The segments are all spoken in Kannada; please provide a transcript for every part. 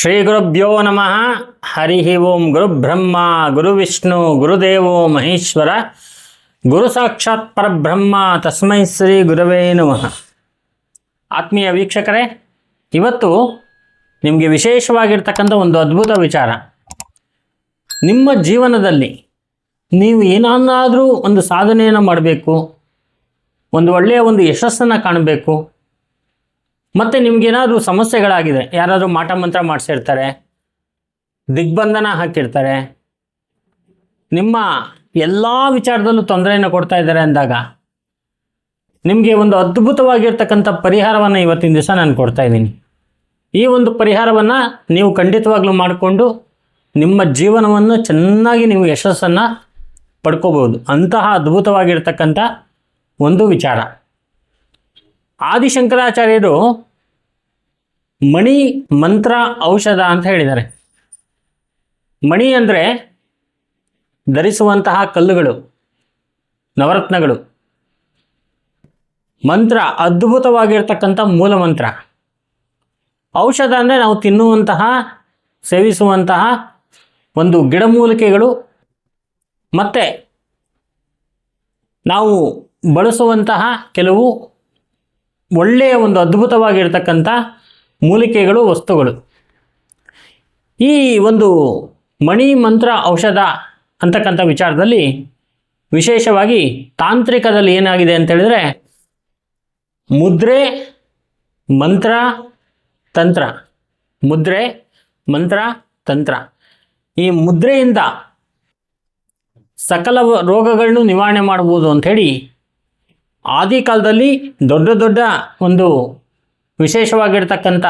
ಶ್ರೀ ಗುರುಭ್ಯೋ ನಮಃ. ಹರಿ ಓಂ ಗುರುಬ್ರಹ್ಮ ಗುರುವಿಷ್ಣು ಗುರುದೇವೋ ಮಹೇಶ್ವರ, ಗುರು ಸಾಕ್ಷಾತ್ ಪರಬ್ರಹ್ಮ, ತಸ್ಮೈ ಶ್ರೀ ಗುರವೇ ನಮಃ. ಆತ್ಮೀಯ ವೀಕ್ಷಕರೇ, ಇವತ್ತು ನಿಮಗೆ ವಿಶೇಷವಾಗಿರ್ತಕ್ಕಂಥ ಒಂದು ಅದ್ಭುತ ವಿಚಾರ. ನಿಮ್ಮ ಜೀವನದಲ್ಲಿ ನೀವು ಏನನ್ನಾದರೂ ಒಂದು ಸಾಧನೆಯನ್ನು ಮಾಡಬೇಕು, ಒಂದು ಒಳ್ಳೆಯ ಒಂದು ಯಶಸ್ಸನ್ನು ಕಾಣಬೇಕು ಮತ್ತು ನಿಮಗೇನಾದರೂ ಸಮಸ್ಯೆಗಳಾಗಿದೆ, ಯಾರಾದರೂ ಮಾಟ ಮಂತ್ರ ಮಾಡಿಸಿರ್ತಾರೆ, ದಿಗ್ಬಂಧನ ಹಾಕಿರ್ತಾರೆ, ನಿಮ್ಮ ಎಲ್ಲ ವಿಚಾರದಲ್ಲೂ ತೊಂದರೆಯನ್ನು ಕೊಡ್ತಾ ಇದ್ದಾರೆ ಅಂದಾಗ, ನಿಮಗೆ ಒಂದು ಅದ್ಭುತವಾಗಿರ್ತಕ್ಕಂಥ ಪರಿಹಾರವನ್ನು ಇವತ್ತಿನ ದಿವಸ ನಾನು ಕೊಡ್ತಾ ಇದ್ದೀನಿ. ಈ ಒಂದು ಪರಿಹಾರವನ್ನು ನೀವು ಖಂಡಿತವಾಗ್ಲೂ ಮಾಡಿಕೊಂಡು, ನಿಮ್ಮ ಜೀವನವನ್ನು ಚೆನ್ನಾಗಿ ನೀವು ಯಶಸ್ಸನ್ನು ಪಡ್ಕೋಬೋದು ಅಂತಹ ಅದ್ಭುತವಾಗಿರ್ತಕ್ಕಂಥ ಒಂದು ವಿಚಾರ. ಆದಿಶಂಕರಾಚಾರ್ಯರು ಮಣಿ ಮಂತ್ರ ಔಷಧ ಅಂತ ಹೇಳಿದ್ದಾರೆ. ಮಣಿ ಅಂದರೆ ಧರಿಸುವಂತಹ ಕಲ್ಲುಗಳು, ನವರತ್ನಗಳು. ಮಂತ್ರ ಅದ್ಭುತವಾಗಿರ್ತಕ್ಕಂಥ ಮೂಲ ಮಂತ್ರ. ಔಷಧ ಅಂದರೆ ನಾವು ತಿನ್ನುವಂತಹ, ಸೇವಿಸುವಂತಹ ಒಂದು ಗಿಡಮೂಲಿಕೆಗಳು. ಮತ್ತು ನಾವು ಬಳಸುವಂತಹ ಕೆಲವು ಒಳ್ಳೆಯ ಒಂದು ಅದ್ಭುತವಾಗಿರ್ತಕ್ಕಂಥ ಮೂಲಿಕೆಗಳು, ವಸ್ತುಗಳು. ಈ ಒಂದು ಮಣಿ ಮಂತ್ರ ಔಷಧ ಅಂತಕ್ಕಂಥ ವಿಚಾರದಲ್ಲಿ ವಿಶೇಷವಾಗಿ ತಾಂತ್ರಿಕದಲ್ಲಿ ಏನಾಗಿದೆ ಅಂತ ಹೇಳಿದ್ರೆ ಮುದ್ರೆ ಮಂತ್ರ ತಂತ್ರ. ಮುದ್ರೆ ಮಂತ್ರ ತಂತ್ರ. ಈ ಮುದ್ರೆಯಿಂದ ಸಕಲ ರೋಗಗಳನ್ನು ನಿವಾರಣೆ ಮಾಡ್ಬೋದು ಅಂಥೇಳಿ ಆದಿ ಕಾಲದಲ್ಲಿ ದೊಡ್ಡ ದೊಡ್ಡ ಒಂದು ವಿಶೇಷವಾಗಿರ್ತಕ್ಕಂಥ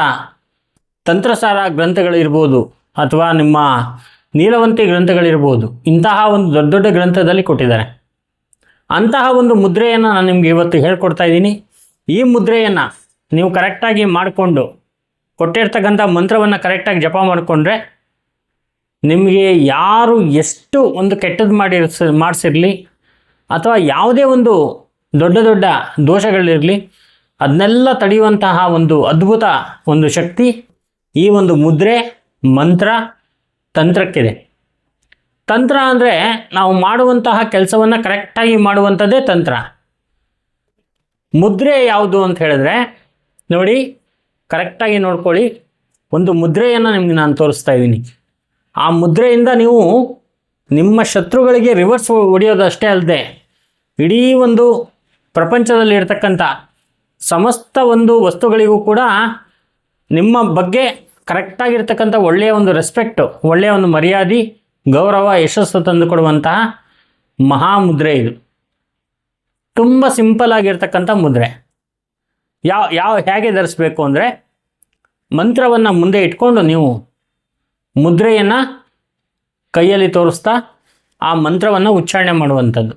ತಂತ್ರಸಾರ ಗ್ರಂಥಗಳಿರ್ಬೋದು ಅಥವಾ ನಿಮ್ಮ ನೀಲವಂತಿ ಗ್ರಂಥಗಳಿರ್ಬೋದು, ಇಂತಹ ಒಂದು ದೊಡ್ಡ ದೊಡ್ಡ ಗ್ರಂಥದಲ್ಲಿ ಕೊಟ್ಟಿದ್ದಾರೆ. ಅಂತಹ ಒಂದು ಮುದ್ರೆಯನ್ನು ನಾನು ನಿಮಗೆ ಇವತ್ತು ಹೇಳ್ಕೊಡ್ತಾ ಇದ್ದೀನಿ. ಈ ಮುದ್ರೆಯನ್ನು ನೀವು ಕರೆಕ್ಟಾಗಿ ಮಾಡಿಕೊಂಡು, ಕೊಟ್ಟಿರ್ತಕ್ಕಂಥ ಮಂತ್ರವನ್ನು ಕರೆಕ್ಟಾಗಿ ಜಪ ಮಾಡಿಕೊಂಡ್ರೆ ನಿಮಗೆ ಯಾರು ಎಷ್ಟು ಒಂದು ಕೆಟ್ಟದ್ದು ಮಾಡಿರ್ಸ, ಮಾಡಿಸಿರಲಿ, ಅಥವಾ ಯಾವುದೇ ಒಂದು ದೊಡ್ಡ ದೊಡ್ಡ ದೋಷಗಳಿರಲಿ, ಅದನ್ನೆಲ್ಲ ತಡೆಯುವಂತಹ ಒಂದು ಅದ್ಭುತ ಒಂದು ಶಕ್ತಿ, ಈ ಒಂದು ಮುದ್ರೆ, ಮಂತ್ರ, ತಂತ್ರಕ್ಕಿದೆ. ತಂತ್ರ ಅಂದರೆ ನಾವು ಮಾಡುವಂತಹ ಕೆಲಸವನ್ನು ಕರೆಕ್ಟಾಗಿ ಮಾಡುವಂಥದ್ದೇ ತಂತ್ರ. ಮುದ್ರೆ ಯಾವುದು ಅಂತ ಹೇಳಿದ್ರೆ, ನೋಡಿ, ಕರೆಕ್ಟಾಗಿ ನೋಡ್ಕೊಳ್ಳಿ, ಒಂದು ಮುದ್ರೆಯನ್ನು ನಿಮಗೆ ನಾನು ತೋರಿಸ್ತಾ ಇದ್ದೀನಿ. ಆ ಮುದ್ರೆಯಿಂದ ನೀವು ನಿಮ್ಮ ಶತ್ರುಗಳಿಗೆ ರಿವರ್ಸ್ ಹೊಡೆಯೋದಷ್ಟೇ ಅಲ್ಲದೆ ಇಡೀ ಒಂದು ಪ್ರಪಂಚದಲ್ಲಿ ಇರ್ತಕ್ಕಂಥ ಸಮಸ್ತ ಒಂದು ವಸ್ತುಗಳಿಗೂ ಕೂಡ ನಿಮ್ಮ ಬಗ್ಗೆ ಕರೆಕ್ಟಾಗಿರ್ತಕ್ಕಂಥ ಒಳ್ಳೆಯ ಒಂದು ರೆಸ್ಪೆಕ್ಟು ಒಳ್ಳೆಯ ಒಂದು ಮರ್ಯಾದೆ, ಗೌರವ, ಯಶಸ್ಸು ತಂದುಕೊಡುವಂತಹ ಮಹಾಮುದ್ರೆ ಇದು. ತುಂಬ ಸಿಂಪಲ್ ಆಗಿರ್ತಕ್ಕಂಥ ಮುದ್ರೆ. ಯಾವ ಯಾವ ಹೇಗೆ ಧರಿಸ್ಬೇಕು ಅಂದರೆ ಮಂತ್ರವನ್ನು ಮುಂದೆ ಇಟ್ಕೊಂಡು ನೀವು ಮುದ್ರೆಯನ್ನು ಕೈಯಲ್ಲಿ ತೋರಿಸ್ತಾ ಆ ಮಂತ್ರವನ್ನು ಉಚ್ಚಾರಣೆ ಮಾಡುವಂಥದ್ದು.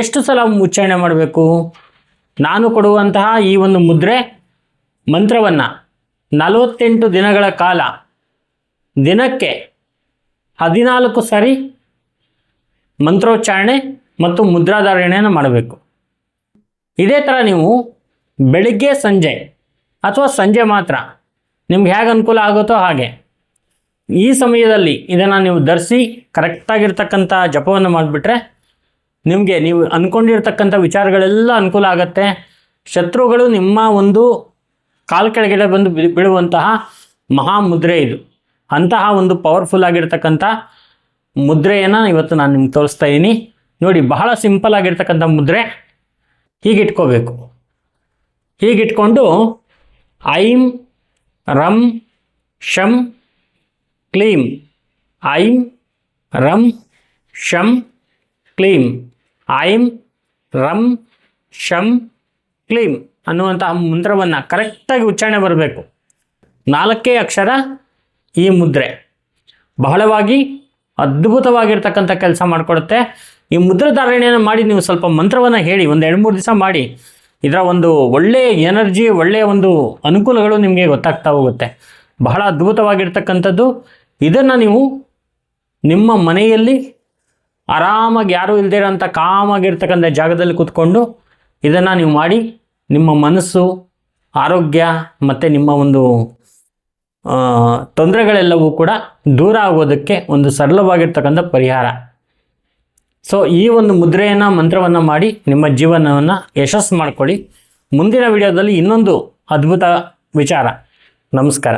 ಎಷ್ಟು ಸಲ ಉಚ್ಚಾರಣೆ ಮಾಡಬೇಕು? ನಾನು ಕೊಡುವಂತಹ ಈ ಒಂದು ಮುದ್ರೆ, ಮಂತ್ರವನ್ನು ನಲವತ್ತೆಂಟು ದಿನಗಳ ಕಾಲ ದಿನಕ್ಕೆ ಹದಿನಾಲ್ಕು ಸಾರಿ ಮಂತ್ರೋಚ್ಚಾರಣೆ ಮತ್ತು ಮುದ್ರಾಧಾರಣೆಯನ್ನು ಮಾಡಬೇಕು. ಇದೇ ಥರ ನೀವು ಬೆಳಿಗ್ಗೆ, ಸಂಜೆ ಅಥವಾ ಸಂಜೆ ಮಾತ್ರ ನಿಮ್ಗೆ ಹೇಗೆ ಅನುಕೂಲ ಆಗುತ್ತೋ ಹಾಗೆ ಈ ಸಮಯದಲ್ಲಿ ಇದನ್ನು ನೀವು ಧರಿಸಿ ಕರೆಕ್ಟಾಗಿರ್ತಕ್ಕಂಥ ಜಪವನ್ನು ಮಾಡಿಬಿಟ್ರೆ ನಿಮಗೆ ನೀವು ಅಂದ್ಕೊಂಡಿರ್ತಕ್ಕಂಥ ವಿಚಾರಗಳೆಲ್ಲ ಅನುಕೂಲ ಆಗುತ್ತೆ. ಶತ್ರುಗಳು ನಿಮ್ಮ ಒಂದು ಕಾಲ್ ಕೆಳಗಡೆ ಬಂದು ಬೀಳುವಂತಹ ಮಹಾಮುದ್ರೆ ಇದು. ಅಂತಹ ಒಂದು ಪವರ್ಫುಲ್ ಆಗಿರ್ತಕ್ಕಂಥ ಮುದ್ರೆಯನ್ನು ಇವತ್ತು ನಾನು ನಿಮ್ಗೆ ತೋರಿಸ್ತಾ ಇದ್ದೀನಿ ನೋಡಿ, ಬಹಳ ಸಿಂಪಲ್ ಆಗಿರ್ತಕ್ಕಂಥ ಮುದ್ರೆ. ಹೀಗಿಟ್ಕೋಬೇಕು. ಹೀಗಿಟ್ಕೊಂಡು ಐಂ ರಂ ಶಂ ಕ್ಲೀಂ. ಐಂ ರಂ ಶಂ ಕ್ಲೀಂ. ಐಂ, ರಂ, ಶಂ, ಕ್ಲೀಂ ಅನ್ನುವಂತಹ ಮಂತ್ರವನ್ನು ಕರೆಕ್ಟಾಗಿ ಉಚ್ಚಾರಣೆ ಬರಬೇಕು. ನಾಲ್ಕೇ ಅಕ್ಷರ ಈ ಮುದ್ರೆ. ಬಹಳವಾಗಿ ಅದ್ಭುತವಾಗಿರ್ತಕ್ಕಂಥ ಕೆಲಸ ಮಾಡಿಕೊಡುತ್ತೆ. ಈ ಮುದ್ರಧಾರಣೆಯನ್ನು ಮಾಡಿ ನೀವು ಸ್ವಲ್ಪ ಮಂತ್ರವನ್ನು ಹೇಳಿ, ಒಂದು ಎರಡು ಮೂರು ದಿವಸ ಮಾಡಿ, ಇದರ ಒಂದು ಒಳ್ಳೆಯ ಎನರ್ಜಿ ಒಳ್ಳೆಯ ಒಂದು ಅನುಕೂಲಗಳು ನಿಮಗೆ ಗೊತ್ತಾಗ್ತಾ ಹೋಗುತ್ತೆ. ಬಹಳ ಅದ್ಭುತವಾಗಿರ್ತಕ್ಕಂಥದ್ದು. ಇದನ್ನು ನೀವು ನಿಮ್ಮ ಮನೆಯಲ್ಲಿ ಆರಾಮಾಗಿ ಯಾರೂ ಇಲ್ಲದೇ ಇರೋಂಥ ಕಾಮಾಗಿರ್ತಕ್ಕಂಥ ಜಾಗದಲ್ಲಿ ಕೂತ್ಕೊಂಡು ಇದನ್ನು ನೀವು ಮಾಡಿ ನಿಮ್ಮ ಮನಸ್ಸು, ಆರೋಗ್ಯ ಮತ್ತು ನಿಮ್ಮ ಒಂದು ತೊಂದರೆಗಳೆಲ್ಲವೂ ಕೂಡ ದೂರ ಆಗೋದಕ್ಕೆ ಒಂದು ಸರಳವಾಗಿರ್ತಕ್ಕಂಥ ಪರಿಹಾರ. ಸೊ ಈ ಒಂದು ಮುದ್ರೆಯನ್ನು, ಮಂತ್ರವನ್ನು ಮಾಡಿ ನಿಮ್ಮ ಜೀವನವನ್ನು ಯಶಸ್ಸು ಮಾಡಿಕೊಳ್ಳಿ. ಮುಂದಿನ ವಿಡಿಯೋದಲ್ಲಿ ಇನ್ನೊಂದು ಅದ್ಭುತ ವಿಚಾರ. ನಮಸ್ಕಾರ.